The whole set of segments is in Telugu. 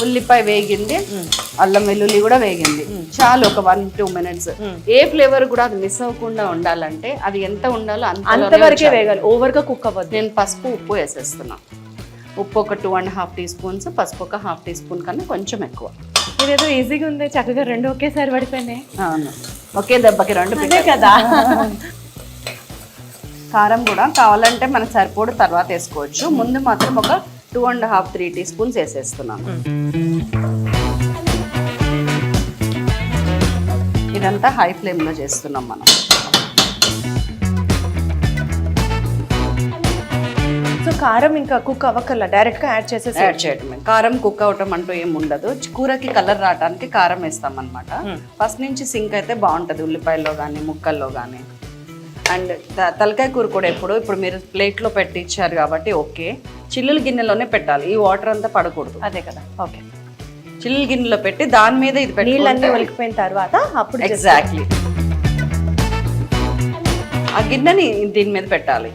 ఉల్లిపాయ వేగింది అల్లం వెల్లుల్లి కూడా వేగింది. చాలు ఒక వన్ టూ మినిట్స్ ఏ ఫ్లేవర్ కూడా అది మిస్ అవ్వకుండా ఉండాలంటే అది ఎంత ఉండాలో అంతవరకే. వేగాలి. ఓవర్గా కుక్ అవ్వద్దు. నేను పసుపు ఉప్పు వేసేస్తున్నా. ఉప్పు ఒక two and half teaspoons పసుపు ఒక హాఫ్ టీ స్పూన్ కన్నా కొంచెం ఎక్కువ. ఇదేదో ఈజీగా ఉంది. చక్కగా రెండు ఒకేసారి పడిపోయినాయి. అవును. ఒకే దెబ్బకి రెండు పిక్కలు. కదా. కారం కూడా కావాలంటే మనకు సరిపోడు తర్వాత వేసుకోవచ్చు. ముందు మాత్రం ఒక two and half three teaspoons వేసేస్తున్నాను. ఇదంతా హై ఫ్లేమ్లో చేస్తున్నాం మనం. సో కారం ఇంకా కుక్ అవ్వకల్లా? డైరెక్ట్గా యాడ్ చేసేసి యాడ్ చేయడమే కారం కుక్ అవటం అంటూ ఏం ఉండదు. కూరకి కలర్ రావడానికి కారం వేస్తాం అనమాట ఫస్ట్ నుంచి సింక్ అయితే బాగుంటుంది ఉల్లిపాయల్లో కానీ ముక్కల్లో కానీ అండ్ తలకాయ కూర కూడా ఎప్పుడు ఇప్పుడు మీరు ప్లేట్లో పెట్టి ఇచ్చారు కాబట్టి ఓకే. చిల్లుల గిన్నెలోనే పెట్టాలి. ఈ వాటర్ అంతా పడకూడదు. అదే కదా. ఓకే. చిల్లుల గిన్నెలో పెట్టి దాని మీద ఇది నీళ్ళన్నీ ఒలికిపోయిన తర్వాత అప్పుడు ఎగ్జాక్ట్లీ ఆ గిన్నెని దీని మీద పెట్టాలి.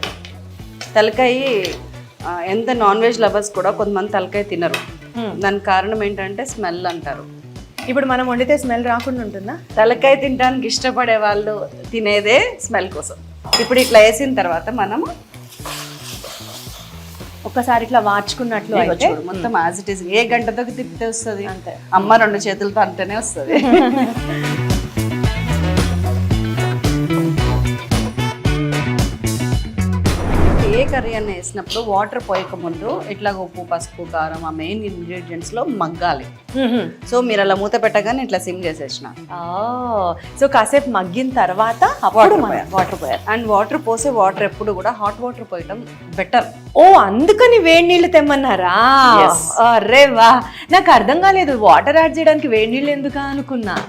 తలకాయ ఎంత నాన్ వెజ్ లవర్స్ కూడా కొంతమంది తలకాయ తినరు. దానికి కారణం ఏంటంటే స్మెల్ అంటారు. ఇప్పుడు మనం వండితే స్మెల్ రాకుండా ఉంటుందా? తలకాయ తినడానికి ఇష్టపడే వాళ్ళు తినేదే స్మెల్ కోసం. ఇప్పుడు ఇట్లా వేసిన తర్వాత మనము ఒక్కసారి ఇట్లా వార్చుకున్నట్లు అయితే మొత్తం యాజ్ ఇట్ ఈస్ ఏ గంటతో తిప్పితే వస్తుంది? అంతే. అమ్మ రెండు చేతులతో అంటేనే వస్తుంది. కర్రీ అన్న వేసినప్పుడు వాటర్ పోయక ముందు ఇట్లా ఉప్పు పసుపు కారం ఆ మెయిన్ ఇంగ్రీడియంట్స్లో మగ్గాలి. సో మీరు అలా మూత పెట్టగానే ఇట్లా సిమ్ చేసేసిన. సో కాసేపు మగ్గిన తర్వాత వాటర్ పోయాలి. అండ్ వాటర్ పోసే వాటర్ ఎప్పుడు కూడా హాట్ వాటర్ పోయటం బెటర్ ఓ అందుకని వేడి నీళ్ళు తెమ్మన్నారా. అరే వా. నాకు అర్థం కాలేదు. వాటర్ యాడ్ చేయడానికి వేడి నీళ్ళు ఎందుకా అనుకున్నా?